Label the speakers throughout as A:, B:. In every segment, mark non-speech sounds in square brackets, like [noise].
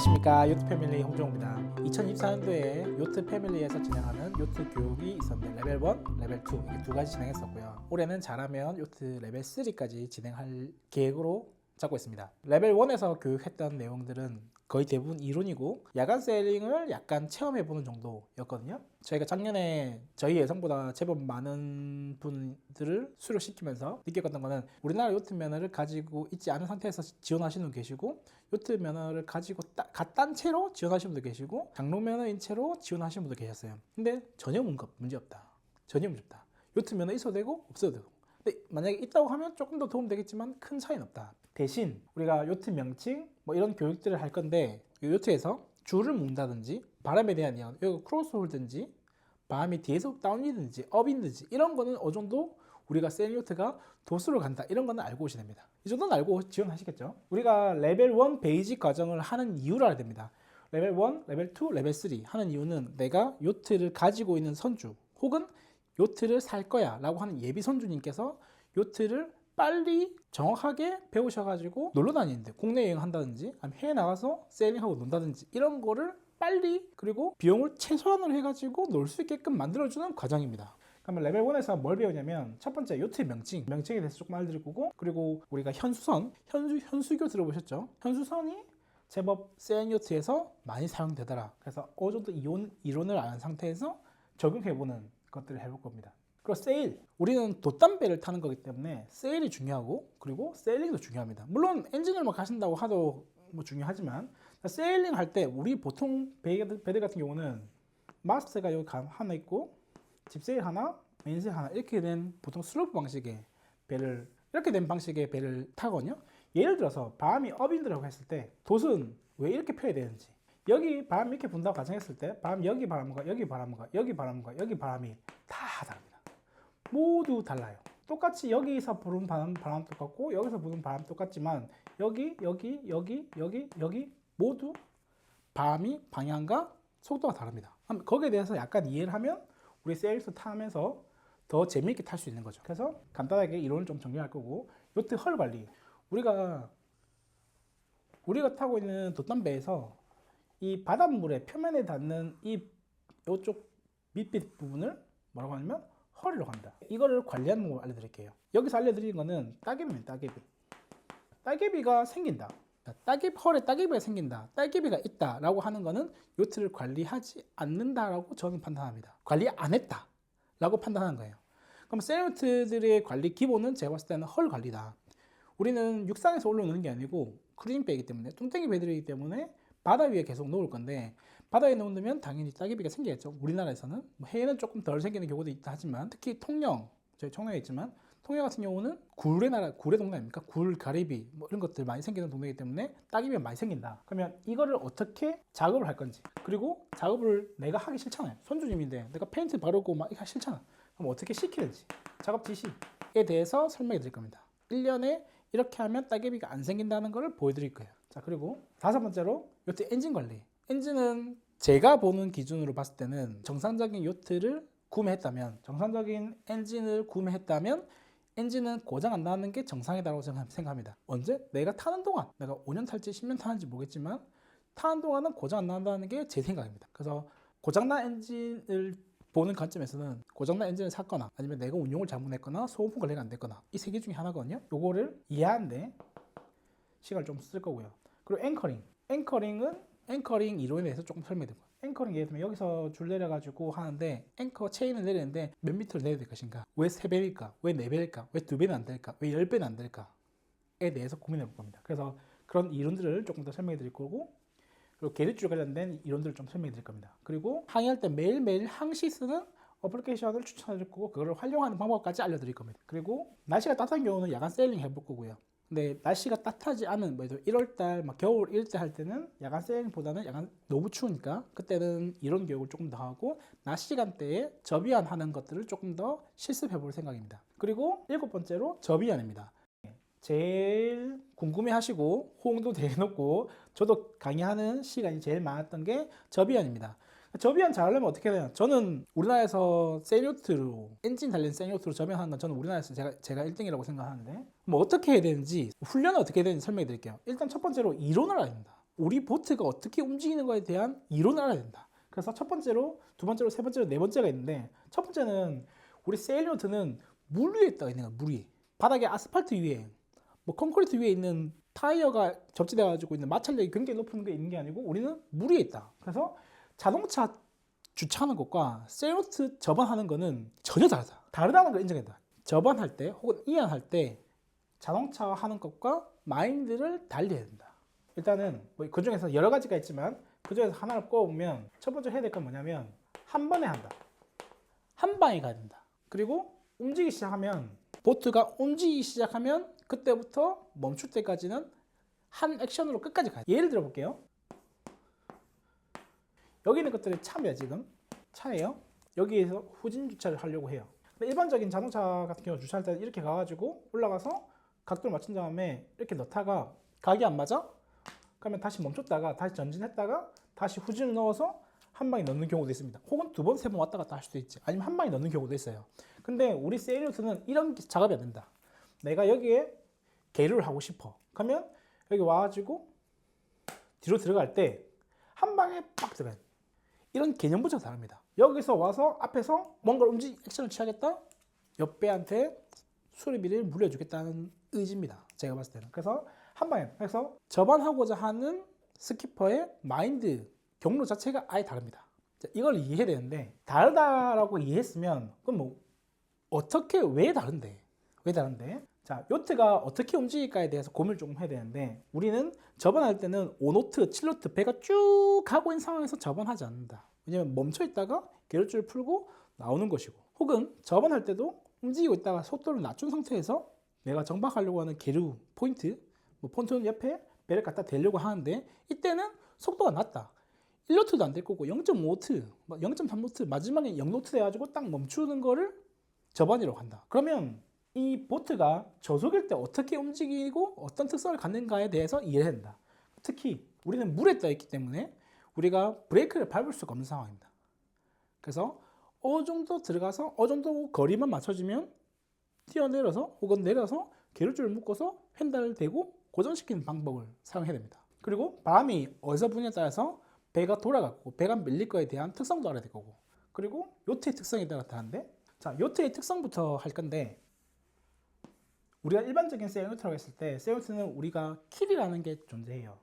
A: 안녕하십니까. 요트 패밀리 홍정호입니다. 2024년도에 요트 패밀리에서 진행하는 요트 교육이 있었는데 레벨 1, 레벨 2 이렇게 두 가지 진행했었고요. 올해는 잘하면 요트 레벨 3까지 진행할 계획으로 잡고 있습니다. 레벨 1에서 교육했던 내용들은 거의 대부분 이론이고 야간 세일링을 약간 체험해보는 정도였거든요. 저희가 작년에 저희 예상보다 제법 많은 분들을 수료시키면서 느꼈던 거는 우리나라 요트 면허를 가지고 있지 않은 상태에서 지원하시는 분 계시고 요트 면허를 가지고 따, 갓딴 채로 지원하시는 분도 계시고 장로 면허인 채로 지원하시는 분도 계셨어요. 근데 전혀 문제, 문제 없다. 전혀 문제 없다. 요트 면허 있어도 되고 없어도 되고. 근데 만약에 있다고 하면 조금 더 도움 되겠지만 큰 차이는 없다. 대신 우리가 요트 명칭 뭐 이런 교육들을 할 건데 이 요트에서 줄을 묶는다든지 바람에 대한 이야기 여기 크로스 홀든지 바람이 뒤에서 다운이든지 업이든지 이런 거는 어느 정도 우리가 요트가 도수로 간다. 이런 거는 알고 오셔야 됩니다. 이 정도는 알고 지원하시겠죠? 우리가 레벨 1 베이직 과정을 하는 이유를 알아야 됩니다. 레벨 1, 레벨 2, 레벨 3 하는 이유는 내가 요트를 가지고 있는 선주 혹은 요트를 살 거야 라고 하는 예비 선주님께서 요트를 빨리 정확하게 배우셔가지고 놀러 다니는데 국내 여행 한다든지 아니면 해외 나가서 세일링하고 논다든지 이런 거를 빨리 그리고 비용을 최소한으로 해가지고 놀 수 있게끔 만들어주는 과정입니다. 그러면 레벨 1에서 뭘 배우냐면 첫 번째 요트 명칭, 명칭에 대해서 조금 알려드릴 거고 그리고 우리가 현수선, 현수, 현수교 들어보셨죠? 현수선이 제법 세일 요트에서 많이 사용되더라. 그래서 어느 정도 이론, 이론을 아는 상태에서 적용해보는 것들을 해볼 겁니다. 그리고 세일. 우리는 돛담배를 타는 거기 때문에 세일이 중요하고 그리고 세일링도 중요합니다. 물론 엔진을 막 가신다고 하도 뭐 중요하지만 세일링 할 때 우리 보통 배들, 같은 경우는 마스터가 여기 가- 하나 있고 집세일 하나, 메인세일 하나 이렇게 된 보통 슬로프 방식의 배를 이렇게 된 방식의 배를 타거든요. 예를 들어서 바람이 업인드라고 했을 때 돛은 왜 이렇게 펴야 되는지 여기 바람이 이렇게 분다고 가정했을 때 바람 여기 바람과 여기 바람과 여기 바람과 여기 바람이 다 다릅니다. 모두 달라요. 똑같이 여기서 부는 바람, 바람 똑같고 여기서 부는 바람 똑같지만 여기 여기 여기 여기 여기 모두 바람이 방향과 속도가 다릅니다. 거기에 대해서 약간 이해를 하면 우리 세일스 타면서 더 재미있게 탈 수 있는 거죠. 그래서 간단하게 이론을 좀 정리할 거고 요트 헐 관리 우리가 우리가 타고 있는 돛담배에서 이 바닷물의 표면에 닿는 이 이쪽 밑빛 부분을 뭐라고 하냐면 헐이라고 합니다. 이거를 관리하는 방법 알려드릴게요. 여기서 알려드리는 거는 따개비입니다. 따개비. 따개비가 생긴다. 따개비 헐에 따개비가 생긴다. 따개비가 있다 라고 하는 거는 요트를 관리하지 않는다 라고 저는 판단합니다. 관리 안 했다 라고 판단하는 거예요. 그럼 세일요트들의 관리 기본은 제가 봤을 때는 헐 관리다. 우리는 육상에서 올라오는 게 아니고 크루징 배이기 때문에 뚱땡이 배들이기 때문에 바다 위에 계속 놓을 건데 바다에 놓으면 당연히 따개비가 생기겠죠. 우리나라에서는 뭐 해외는 조금 덜 생기는 경우도 있다 하지만 특히 통영 저희 청량에 있지만 통영 같은 경우는 굴의 나라 굴의 동네 아닙니까? 굴, 가리비 뭐 이런 것들 많이 생기는 동네이기 때문에 따개비가 많이 생긴다. 그러면 이거를 어떻게 작업을 할 건지 그리고 작업을 내가 하기 싫잖아요. 손주님인데 내가 페인트 바르고 막 이거 싫잖아. 그럼 어떻게 시키는지 작업 지시에 대해서 설명해 드릴 겁니다. 1년에 이렇게 하면 따개비가 안 생긴다는 것을 보여드릴 거예요. 자 그리고 다섯 번째로 요트 엔진 관리. 엔진은 제가 보는 기준으로 봤을 때는 정상적인 요트를 구매했다면 정상적인 엔진을 구매했다면 엔진은 고장 안 나는 게 정상이다라고 생각합니다. 언제? 내가 타는 동안 내가 5년 탈지 10년 타는지 모르겠지만 타는 동안은 고장 안 난다는 게 제 생각입니다. 그래서 고장난 엔진을 보는 관점에서는 고장난 엔진을 샀거나 아니면 내가 운용을 잘못했거나 소모품 관리가 안 됐거나 이 세 개 중에 하나거든요. 요거를 이해하는데 시간을 좀 쓸 거고요. 그리고 앵커링. 앵커링은 앵커링 이론에 대해서 조금 드릴게요. 앵커링 예를 들면 여기서 줄 내려가지고 하는데 앵커 체인을 내리는데 몇 미터를 내야 될 것인가? 왜 3배일까? 왜 4배일까? 왜 2배는 안 될까? 왜 10배는 안 될까?에 대해서 고민해 볼 겁니다. 그래서 그런 이론들을 조금 더 설명해 드릴 거고 그리고 계립줄 관련된 이론들을 좀 설명해 드릴 겁니다. 그리고 항해할 때 매일매일 항시 쓰는 어플리케이션을 추천해 드릴 거고 그걸 활용하는 방법까지 알려드릴 겁니다. 그리고 날씨가 따뜻한 경우는 야간 세일링 해볼 거고요. 근데 날씨가 따뜻하지 않은 뭐 1월달 막 겨울 이럴 때 할 때는 야간 세일보다는 야간 너무 추우니까 그때는 이런 교육을 조금 더 하고 낮 시간대에 접이안 하는 것들을 조금 더 실습해 볼 생각입니다. 그리고 일곱 번째로 접이안입니다. 제일 궁금해 하시고 호응도 [laughs] 대놓고 저도 강의하는 시간이 제일 많았던 게 접이안입니다. 접이안 잘하려면 어떻게 해야 되나? 저는 우리나라에서 세뇨트로 엔진 달린 세뇨트로 접이하는 건 저는 우리나라에서 제가 제가 1등이라고 생각하는데 뭐 어떻게 해야 되는지 훈련은 어떻게 해야 되는지 설명해 드릴게요. 일단 첫 번째로 이론을 알아야 됩니다. 우리 보트가 어떻게 움직이는 거에 대한 이론을 알아야 된다. 그래서 첫 번째로, 두 번째로, 세 번째로, 네 번째가 있는데 첫 번째는 우리 세일노트는 물 위에 떠 있는 거야. 물 위에. 바닥에 아스팔트 위에 뭐 콘크리트 위에 있는 타이어가 접지돼 가지고 있는 마찰력이 굉장히 높은 게 있는 게 아니고 우리는 물 위에 있다. 그래서 자동차 주차하는 것과 세일노트 접안하는 거는 전혀 다르다. 다르다는 걸 인정한다. 접안할 때 혹은 이완할 때 자동차 하는 것과 마인드를 달리해야 된다. 일단은 뭐 그 중에서 여러 가지가 있지만 그 중에서 하나를 꼽으면 첫 번째 해야 될 건 뭐냐면 한 번에 한다. 한 방에 가야 된다. 그리고 움직이기 시작하면 보트가 움직이기 시작하면 그때부터 멈출 때까지는 한 액션으로 끝까지 가야 돼. 예를 들어 볼게요. 여기 있는 것들이 차입니다 지금 차예요. 여기에서 후진 주차를 하려고 해요. 일반적인 자동차 같은 경우 주차할 때는 이렇게 가가지고 올라가서 각도를 맞춘 다음에 이렇게 넣다가 각이 안 맞아? 그러면 다시 멈췄다가 다시 전진했다가 다시 후진을 넣어서 한 방에 넣는 경우도 있습니다. 혹은 두 번, 세 번 왔다 갔다 할 수도 있지. 아니면 한 방에 넣는 경우도 있어요. 근데 우리 세일리스는 이런 작업이 안 된다. 내가 여기에 계류를 하고 싶어. 그러면 여기 와가지고 뒤로 들어갈 때 한 방에 빡 들어가야 돼. 이런 개념부터 다릅니다. 여기서 와서 앞에서 뭔가를 움직 액션을 취하겠다. 옆배한테 수리비를 물려주겠다는 의지입니다. 제가 봤을 때는. 그래서 한 방에 그래서 접안하고자 하는 스키퍼의 마인드 경로 자체가 아예 다릅니다. 자, 이걸 이해해야 되는데 다르다라고 이해했으면 그럼 뭐 어떻게 왜 다른데 왜 다른데 자 요트가 어떻게 움직일까에 대해서 고민을 조금 해야 되는데 우리는 접안할 때는 5노트, 7노트 배가 쭉 가고 있는 상황에서 접안하지 않는다. 왜냐면 멈춰 있다가 계열줄을 풀고 나오는 것이고 혹은 접안할 때도 움직이고 있다가 속도를 낮춘 상태에서 내가 정박하려고 하는 계류 포인트 뭐 폰톤 옆에 배를 갖다 대려고 하는데 이때는 속도가 낮다. 1노트도 안 될 거고 0.5노트, 0.3노트 마지막에 0노트 돼가지고 딱 멈추는 거를 접안이라고 한다. 그러면 이 보트가 저속일 때 어떻게 움직이고 어떤 특성을 갖는가에 대해서 이해해야 된다. 특히 우리는 물에 떠 있기 때문에 우리가 브레이크를 밟을 수가 없는 상황입니다. 그래서 어느 정도 들어가서 어느 정도 거리만 맞춰지면 뛰어내려서 혹은 내려서 계류줄을 묶어서 횡단을 대고 고정시키는 방법을 사용해야 됩니다. 그리고 바람이 어디서 부느냐에 따라서 배가 돌아가고 배가 밀릴 거에 대한 특성도 알아야 될 거고 그리고 요트의 특성에 따라 다른데 자 요트의 특성부터 할 건데 우리가 일반적인 세일요트라고 했을 때 세일요트는 우리가 킬이라는 게 존재해요.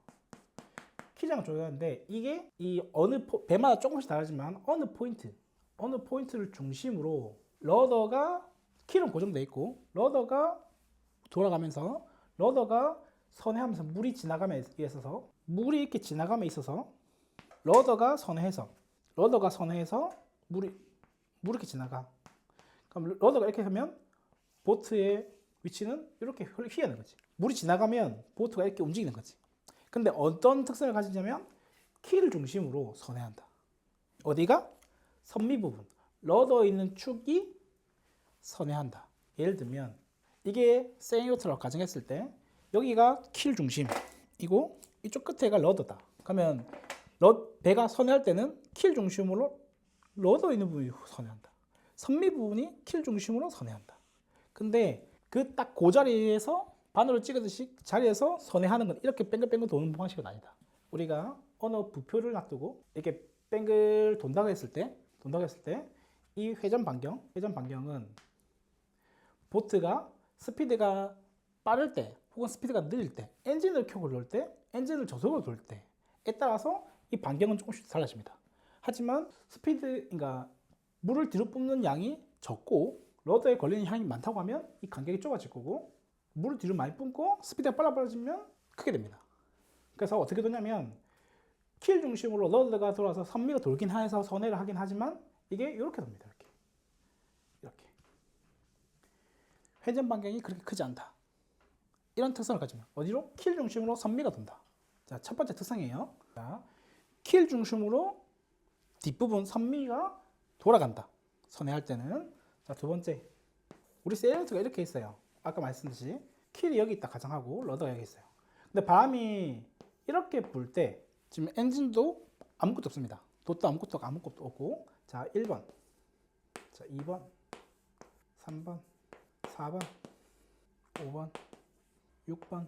A: 키장 조절하는데 이게 이 어느 포, 배마다 조금씩 다르지만 어느 포인트 어느 포인트를 중심으로 러더가 킬은 고정돼 있고 러더가 돌아가면서 러더가 선회하면서 물이 지나감에 있어서 물이 이렇게 지나감에 있어서 러더가 선회해서 러더가 선회해서 물이 물이 이렇게 지나가 그럼 러더가 이렇게 하면 보트의 위치는 이렇게 휘어는 거지 물이 지나가면 보트가 이렇게 움직이는 거지 근데 어떤 특성을 가지냐면 키를 중심으로 선회한다. 어디가? 선미 부분. 러더에 있는 축이 선회한다. 예를 들면 이게 세이오트라고 가정했을 때 여기가 킬 중심이고 이쪽 끝에가 러더다. 그러면 러, 배가 선회할 때는 킬 중심으로 러더 있는 부분이 선회한다. 선미 부분이 킬 중심으로 선회한다. 근데 그 딱 그 자리에서 바늘을 찍듯이 자리에서 선회하는 건 이렇게 뺑글뺑글 도는 방식은 아니다. 우리가 어느 부표를 놔두고 이렇게 뺑글 돈다고 했을 때, 돈다고 했을 때 이 회전 반경, 회전 반경은 보트가 스피드가 빠를 때 혹은 스피드가 느릴 때, 엔진을 켜고 돌 때, 엔진을 저속으로 돌 때에 따라서 이 반경은 조금씩 달라집니다. 하지만 스피드, 그러니까 물을 뒤로 뿜는 양이 적고 러더에 걸리는 양이 많다고 하면 이 간격이 좁아질 거고 물을 뒤로 많이 뿜고 스피드가 빨라 빨라지면 크게 됩니다. 그래서 어떻게 되냐면 킬 중심으로 러드가 돌아서 선미가 돌긴 해서 선회를 하긴 하지만 이게 이렇게 됩니다. 이렇게 이렇게 회전 반경이 그렇게 크지 않다. 이런 특성을 가지면 어디로 킬 중심으로 선미가 돈다. 자, 첫 번째 특성이에요. 자, 킬 중심으로 뒷부분 선미가 돌아간다. 선회할 때는 자, 두 번째 우리 세일런트가 이렇게 있어요. 아까 말씀드렸듯이 킬이 여기 있다 가정하고 러더가 여기 있어요. 근데 바람이 이렇게 불 때 지금 엔진도 아무것도 없습니다. 돛도 아무것도 아무것도 없고 자 1번 자 2번 3번 4번 5번 6번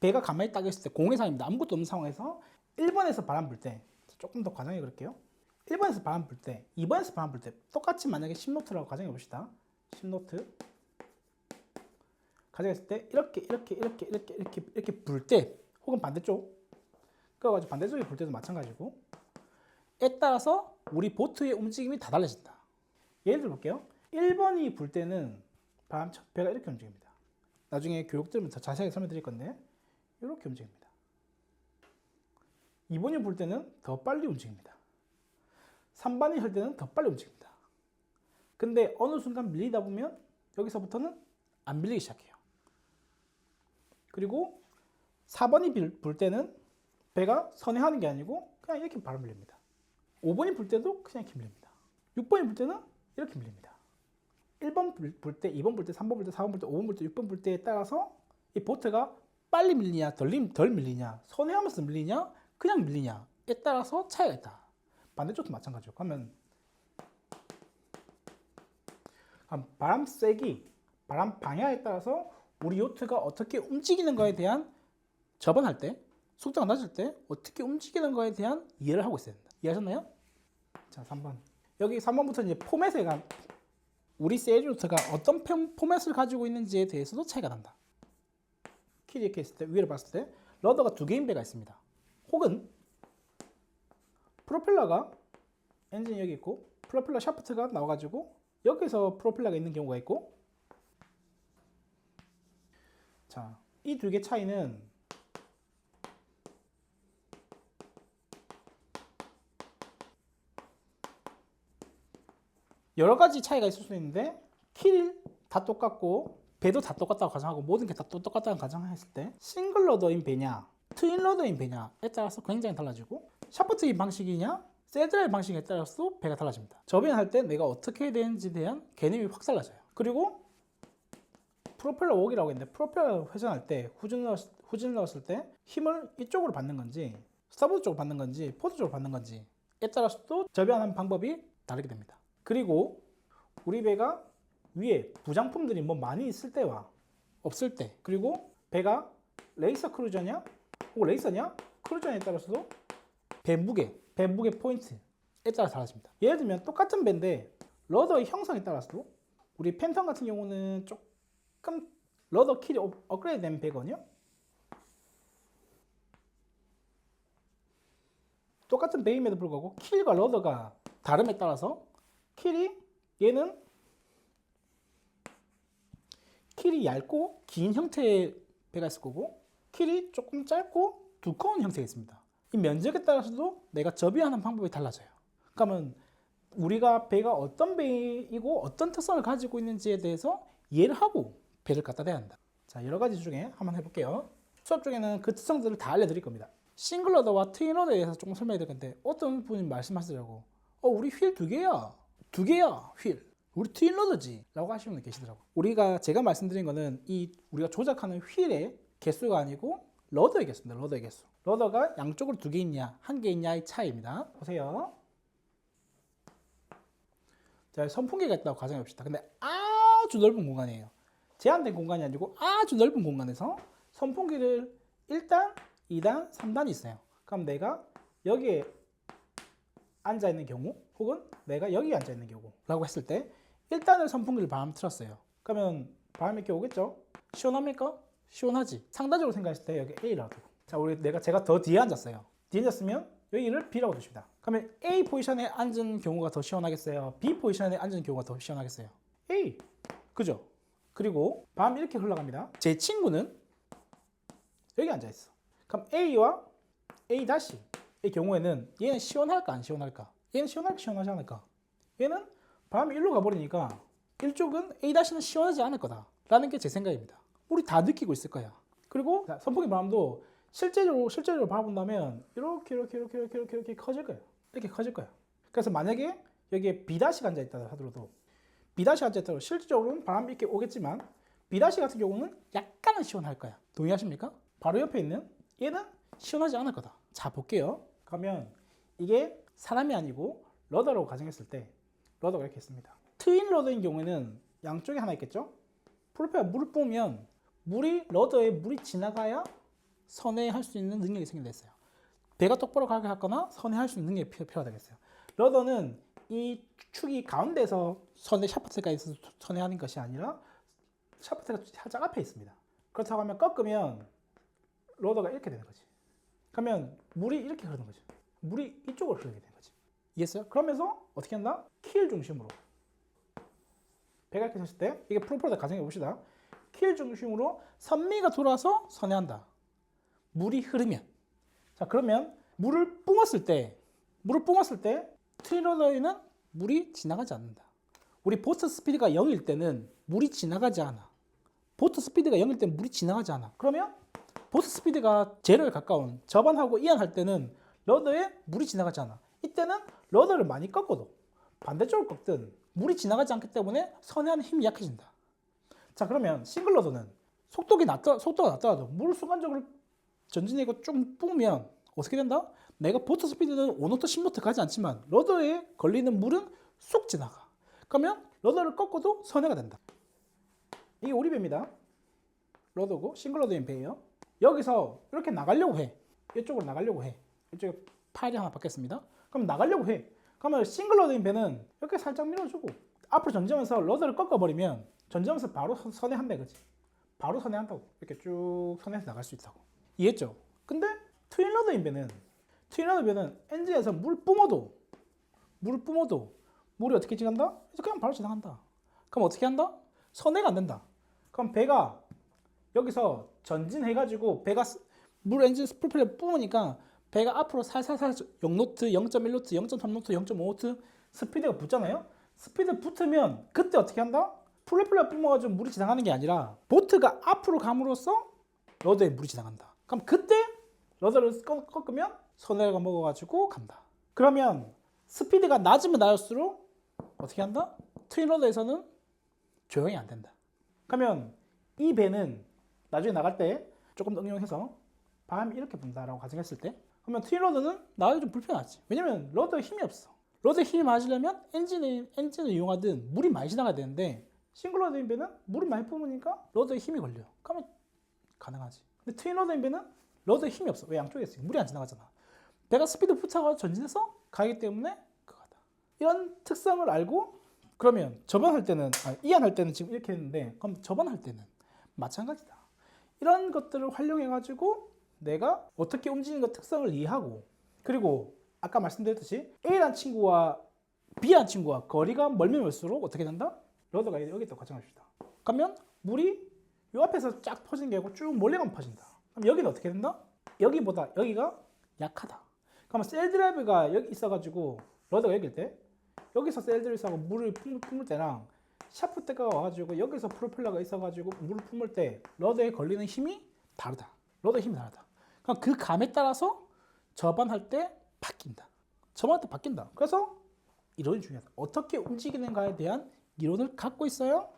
A: 배가 가만히 딱 있을 때 공의 상황입니다. 아무것도 없는 상황에서 1번에서 바람 불 때 조금 더 과장해 그럴게요. 1번에서 바람 불 때, 2번에서 바람 불 때 똑같이 만약에 10노트라고 가정해 봅시다. 10노트 가정했을 때 이렇게 이렇게 이렇게 이렇게 이렇게 이렇게 불 때 혹은 반대쪽 그래가지고 반대쪽에 불 때도 마찬가지고 에 따라서 우리 보트의 움직임이 다 달라진다. 예를 들어 볼게요. 1번이 불 때는 바람 첫 배가 이렇게 움직입니다. 나중에 교육 들으면 더 자세하게 설명드릴 건데 이렇게 움직입니다. 2번이 불 때는 더 빨리 움직입니다. 3번이 할 때는 더 빨리 움직입니다. 근데 어느 순간 밀리다 보면 여기서부터는 안 밀리기 시작해요. 그리고 4번이 빌- 불 때는 배가 선회하는 게 아니고 그냥 이렇게 바로 밀립니다. 5번이 불 때도 그냥 이렇게 밀립니다. 6번이 불 때는 이렇게 밀립니다. 1번 불 때, 2번 불 때, 3번 불 때, 4번 불 때, 5번 불 때, 6번 불 때에 따라서 이 보트가 빨리 밀리냐, 덜, 림- 덜 밀리냐, 선회하면서 밀리냐, 그냥 밀리냐에 따라서 차이가 있다. 반대쪽도 마찬가지죠. 그러면 바람 세기, 바람 방향에 따라서 우리 요트가 어떻게 움직이는 거에 대한 저번할 때, 속도가 낮을 때 어떻게 움직이는 거에 대한 이해를 하고 있어야 된다. 이해하셨나요? 자, 3번. 여기 3번부터 이제 포맷에 관 우리 세일 요트가 어떤 폼- 포맷을 가지고 있는지에 대해서도 차이가 난다. 키 이렇게 있을 때 위를 봤을 때 러더가 두 개인 배가 있습니다. 혹은 프로펠러가 엔진 여기 있고 프로펠러 샤프트가 나와가지고 여기서 프로펠러가 있는 경우가 있고. 자, 이 두 개 차이는 여러 가지 차이가 있을 수 있는데 킬 다 똑같고 배도 다 똑같다고 가정하고 모든 게 다 똑같다고 가정했을 때 싱글 러더인 배냐 트윈 러더인 배냐에 따라서 굉장히 달라지고 샤프트인 방식이냐 세드라이 방식에 따라서 배가 달라집니다. 저변할 때 내가 어떻게 되는지에 대한 개념이 확 달라져요. 그리고 프로펠러 웍이라고 했는데 프로펠러 회전할 때 후진 넣었, 후진 넣었을 때 힘을 이쪽으로 받는 건지 스타보드 쪽으로 받는 건지 포드 쪽으로 받는 건지에 따라서도 저변하는 방법이 다르게 됩니다. 그리고 우리 배가 위에 부장품들이 뭐 많이 있을 때와 없을 때 그리고 배가 레이서 크루저냐 혹은 레이서냐 크루저냐에 따라서도 배 무게, 배 무게 포인트에 따라 달라집니다. 예를 들면 똑같은 배인데 러더의 형성에 따라서도 우리 팬텀 같은 경우는 조금 러더 킬이 업- 업그레이드 된 배거든요. 똑같은 배임에도 불구하고 킬과 러더가 다름에 따라서 킬이 얘는 킬이 얇고 긴 형태의 배가 있을 거고 킬이 조금 짧고 두꺼운 형태가 있습니다. 이 면적에 따라서도 내가 접이하는 방법이 달라져요. 그러면 우리가 배가 어떤 배이고 어떤 특성을 가지고 있는지에 대해서 이해를 하고 배를 갖다 대야 한다. 자, 여러 가지 중에 한번 해볼게요. 수업 중에는 그 특성들을 다 알려드릴 겁니다. 싱글러더와 트윈러더에 대해서 조금 설명해 드릴 건데 어떤 분이 말씀하시더라고. 어, 우리 휠 두 개야. 두 개야, 휠. 우리 트윈러더지. 라고 하시는 분 계시더라고. 우리가 제가 말씀드린 거는 이 우리가 조작하는 휠의 개수가 아니고 러더의 개수입니다. 러더의 개수. 러더가 양쪽으로 두 개 있냐, 한 개 있냐의 차이입니다. 보세요. 자, 선풍기가 있다고 가정해 봅시다. 근데 아주 넓은 공간이에요. 제한된 공간이 아니고 아주 넓은 공간에서 선풍기를 1단, 2단, 3단이 있어요. 그럼 내가 여기에 앉아 있는 경우 혹은 내가 여기 앉아 있는 경우라고 했을 때 1단을 선풍기를 바람 틀었어요. 그러면 바람이 이렇게 오겠죠? 시원합니까? 시원하지. 상대적으로 생각했을 때 여기 A라고. 자, 우리 내가 제가 더 뒤에 앉았어요. 뒤에 앉았으면 여기를 B라고 두십니다. 그러면 A 포지션에 앉은 경우가 더 시원하겠어요? B 포지션에 앉은 경우가 더 시원하겠어요? A. 그죠? 그리고 바람이 이렇게 흘러갑니다. 제 친구는 여기 앉아 있어. 그럼 A와 A 다시 의 경우에는 얘는 시원할까 안 시원할까? 얘는 시원할까 시원하지 않을까? 얘는 바람이 일로 가버리니까 일쪽은 A 다시는 시원하지 않을 거다라는 게 제 생각입니다. 우리 다 느끼고 있을 거야. 그리고 자, 선풍기 바람도 실제로 실제로 바라본다면 이렇게 이렇게 이렇게 이렇게 이렇게 이렇게 커질 거예요. 이렇게 커질 거예요. 그래서 만약에 여기에 B 다시가 앉아 있다 하더라도 B 다시 앉아 있다고 실질적으로는 바람이 이렇게 오겠지만 B 다시 같은 경우는 약간은 시원할 거야. 동의하십니까? 바로 옆에 있는 얘는 시원하지 않을 거다. 자 볼게요. 그러면 이게 사람이 아니고 러더라고 가정했을 때 러더가 이렇게 있습니다. 트윈 러더인 경우에는 양쪽에 하나 있겠죠? 프로펠러 물을 뿜으면 물이 러더에 물이 지나가야 선회할 수 있는 능력이 생긴다 했어요. 배가 똑바로 가게 하거나 선회할 수 있는 능력이 필요, 필요하다 했어요. 러더는 이 축이 가운데서 선회 샤프트가 있어서 선회하는 것이 아니라 샤프트가 살짝 앞에 있습니다. 그렇다고 하면 꺾으면 러더가 이렇게 되는 거지. 그러면 물이 이렇게 흐르는 거죠. 물이 이쪽으로 흐르게 되는 거지. 이해했어요? 그러면서 어떻게 한다? 킬 중심으로 배가 이렇게 섰을 때 이게 프로포다 가정해 봅시다. 킬 중심으로 선미가 돌아서 선회한다. 물이 흐르면 자 그러면 물을 뿜었을 때 물을 뿜었을 때 트리러더에는 물이 지나가지 않는다. 우리 보트 스피드가 0일 때는 물이 지나가지 않아. 보트 스피드가 0일 때는 물이 지나가지 않아. 그러면 보트 스피드가 제로에 가까운 저반하고 이안할 때는 러더에 물이 지나가지 않아. 이때는 러더를 많이 꺾어도 반대쪽을 꺾든 물이 지나가지 않기 때문에 선회하는 힘이 약해진다. 자 그러면 싱글 러더는 속도가 낮더 속도가 낮더라도 물을 순간적으로 전진이고 좀 뿜으면 어떻게 된다? 내가 보트 스피드는 5노트 10노트 가지 않지만 러더에 걸리는 물은 쑥 지나가. 그러면 러더를 꺾어도 선회가 된다. 이게 우리 배입니다. 러더고 싱글 러더인 배예요. 여기서 이렇게 나가려고 해. 이쪽으로 나가려고 해. 이쪽에 파일이 하나 받겠습니다. 그럼 나가려고 해. 그러면 싱글 러더인 배는 이렇게 살짝 밀어주고 앞으로 전점에서 러더를 꺾어버리면 전점에서 바로 선- 선회한다 이거지. 바로 선회한다고. 이렇게 쭉 선회해서 나갈 수 있다고. 이해했죠? 근데 트윈 러더인 배는 트윈 러더 배는 엔진에서 물 뿜어도 물 뿜어도 물이 어떻게 지나간다? 그냥 바로 지나간다. 그럼 어떻게 한다? 선회가 안 된다. 그럼 배가 여기서 전진해가지고 배가 스- 물 엔진 스프레를 뿜으니까 배가 앞으로 살살살 0노트, 0.1노트, 0.3노트, 0.5노트 스피드가 붙잖아요. 스피드 붙으면 그때 어떻게 한다? 플레플레 뿜어가지고 물이 지나가는 게 아니라 보트가 앞으로 감으로써 러더에 물이 지나간다. 그럼 그때 러더를 꺾- 꺾으면 손해가 먹어가지고 간다. 그러면 스피드가 낮으면 낮을수록 어떻게 한다? 트윈 러더에서는 조용히 안 된다. 그러면 이 배는 나중에 나갈 때 조금 더 응용해서 바람이 이렇게 분다라고 가정했을 때 그러면 트윈 러더는 나가기 좀 불편하지. 왜냐면 러더에 힘이 없어. 러더에 힘이 많으려면 엔진을, 엔진을 이용하든 물이 많이 지나가야 되는데 싱글 러더인 배는 물을 많이 뿜으니까 러더에 힘이 걸려. 그러면 가능하지. 근데 트윈 러더인 배는 러더에 힘이 없어. 왜 양쪽에 있으니까 물이 안 지나가잖아. 배가 스피드 붙여가 전진해서 가기 때문에 그거다. 이런 특성을 알고 그러면 저반할 때는 아, 이안 할 때는 지금 이렇게 했는데 그럼 저반할 때는 마찬가지다. 이런 것들을 활용해 가지고 내가 어떻게 움직이는 것 특성을 이해하고 그리고 아까 말씀드렸듯이 A란 친구와 B란 친구와 거리가 멀면 멀수록 어떻게 된다? 러더가 여기 또 가정합시다. 그러면 물이 요 앞에서 쫙 퍼지는 게 아니고 쭉 가면 퍼진다. 그럼 여기는 어떻게 된다? 여기보다 여기가 약하다. 그러면 셀 드라이브가 여기 있어가지고 러더가 여기일 때 여기서 셀 드라이브하고 물을 품- 품을 때랑 샤프트가 와가지고 여기서 프로펠러가 있어가지고 물을 품을 때 러더에 걸리는 힘이 다르다. 러더 힘이 다르다. 그럼 그 감에 따라서 저반할 때 바뀐다. 저반할 때 바뀐다. 그래서 이론이 중요하다. 어떻게 움직이는가에 대한 이론을 갖고 있어야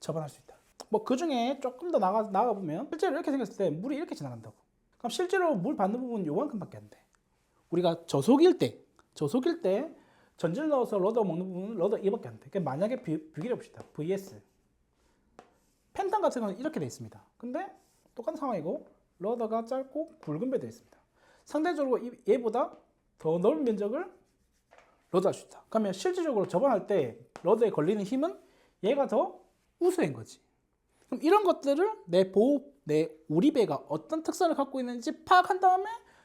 A: 저반할 수 있다. 뭐 그 중에 조금 더 나가 나가 보면 실제로 이렇게 생겼을 때 물이 이렇게 지나간다고. 그럼 실제로 물 받는 부분은 요만큼밖에 안 돼. 우리가 저속일 때, 저속일 때 전지를 넣어서 러더 먹는 부분은 러더 2밖에 안 돼. 그러니까 만약에 비, 비교해 봅시다. VS. 펜탄 같은 경우는 이렇게 돼 있습니다. 근데 똑같은 상황이고 러더가 짧고 굵은 배도 있습니다. 상대적으로 이- 얘보다 더 넓은 면적을 러더 할수 있다. 그러면 실질적으로 저반할 때 러더에 걸리는 힘은 얘가 더 우수한 거지. 그럼 이런 것들을 내 보호, 내 우리 배가 어떤 특성을 갖고 있는지 파악한 다음에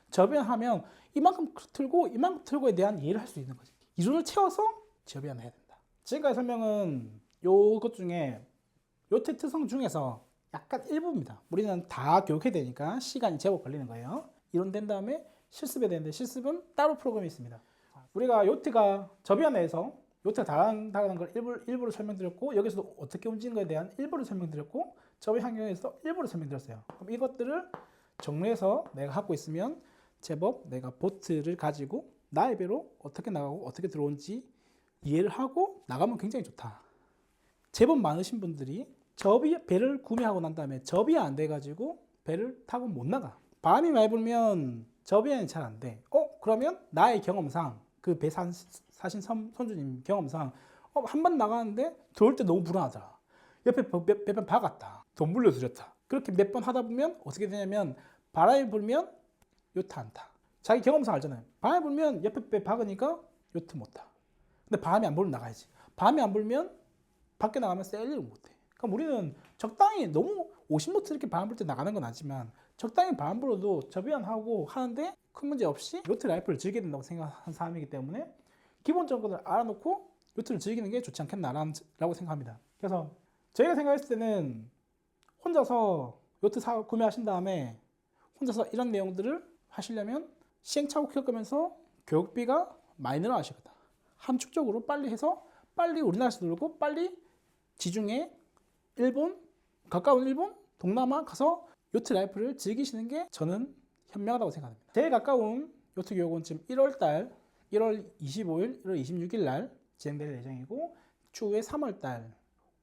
A: 저변하면 이만큼 틀고 이만큼 틀고에 대한 이해를 할 수 있는 거지. 이론을 채워서 저변을 해야 된다. 지금까지 설명은 요것 중에 요트 특성 중에서 약간 일부입니다. 우리는 다 교육해야 되니까 시간이 제법 걸리는 거예요. 이론 된 다음에 실습해야 되는데 실습은 따로 프로그램이 있습니다. 우리가 요트가 저변에서 요트가 다른다는 걸 일부, 일부러 설명드렸고 여기서도 어떻게 움직이는 것에 대한 일부를 설명드렸고 저변 환경에서 일부를 설명드렸어요. 그럼 이것들을 정리해서 내가 갖고 있으면 제법 내가 보트를 가지고 나의 배로 어떻게 나가고 어떻게 들어온지 이해를 하고 나가면 굉장히 좋다. 제법 많으신 분들이 접이 배를 구매하고 난 다음에 접이 안 돼가지고 배를 타고 못 나가. 바람이 많이 불면 접이는 잘 안 돼. 어 그러면 나의 경험상 그 배 사신 선, 선주님 경험상 어, 한 번 나가는데 들어올 때 너무 불안하더라. 옆에 몇번 박았다. 돈 물려드렸다. 그렇게 몇 번 하다 보면 어떻게 되냐면 바람이 불면 요트 안 타. 자기 경험상 알잖아요. 바람이 불면 옆에 배 박으니까 요트 못 타. 근데 바람이 안 불면 나가야지. 바람이 안 불면 밖에 나가면 세일을 못 해. 그럼 우리는 적당히 너무 50노트 이렇게 바람 불 때 나가는 건 아니지만 적당히 바람 불어도 접연하고 하는데 큰 문제 없이 요트 라이프를 즐겨야 된다고 생각하는 사람이기 때문에 기본적인 것을 알아놓고 요트를 즐기는 게 좋지 않겠나라고 생각합니다. 그래서 저희가 생각했을 때는 혼자서 요트 사 구매하신 다음에 혼자서 이런 내용들을 하시려면 시행착오 겪으면서 교육비가 많이 늘어나시거든. 함축적으로 빨리 해서 빨리 우리나라에서 놀고 빨리 지중해, 일본, 가까운 일본, 동남아 가서 요트 라이프를 즐기시는 게 저는 현명하다고 생각합니다. 제일 가까운 요트 교육은 지금 1월 달, 1월 25일, 1월 26일 날 진행될 예정이고 추후에 3월 달,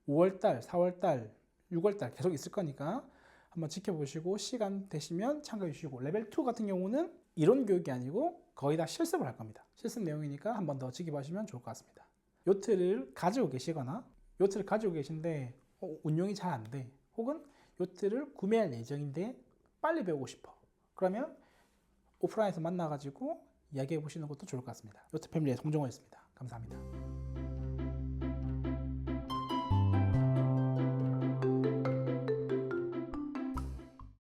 A: 5월 달, 4월 달, 6월 달 계속 있을 거니까 한번 지켜보시고 시간 되시면 참가해 주시고 레벨 2 같은 경우는 이론 교육이 아니고 거의 다 실습을 할 겁니다. 실습 내용이니까 한 번 더 지켜보시면 좋을 것 같습니다. 요트를 가지고 계시거나 요트를 가지고 계신데 어, 운용이 잘 안 돼. 혹은 요트를 구매할 예정인데 빨리 배우고 싶어. 그러면 오프라인에서 만나가지고 이야기해 보시는 것도 좋을 것 같습니다. 요트 패밀리의 송정호였습니다. 감사합니다.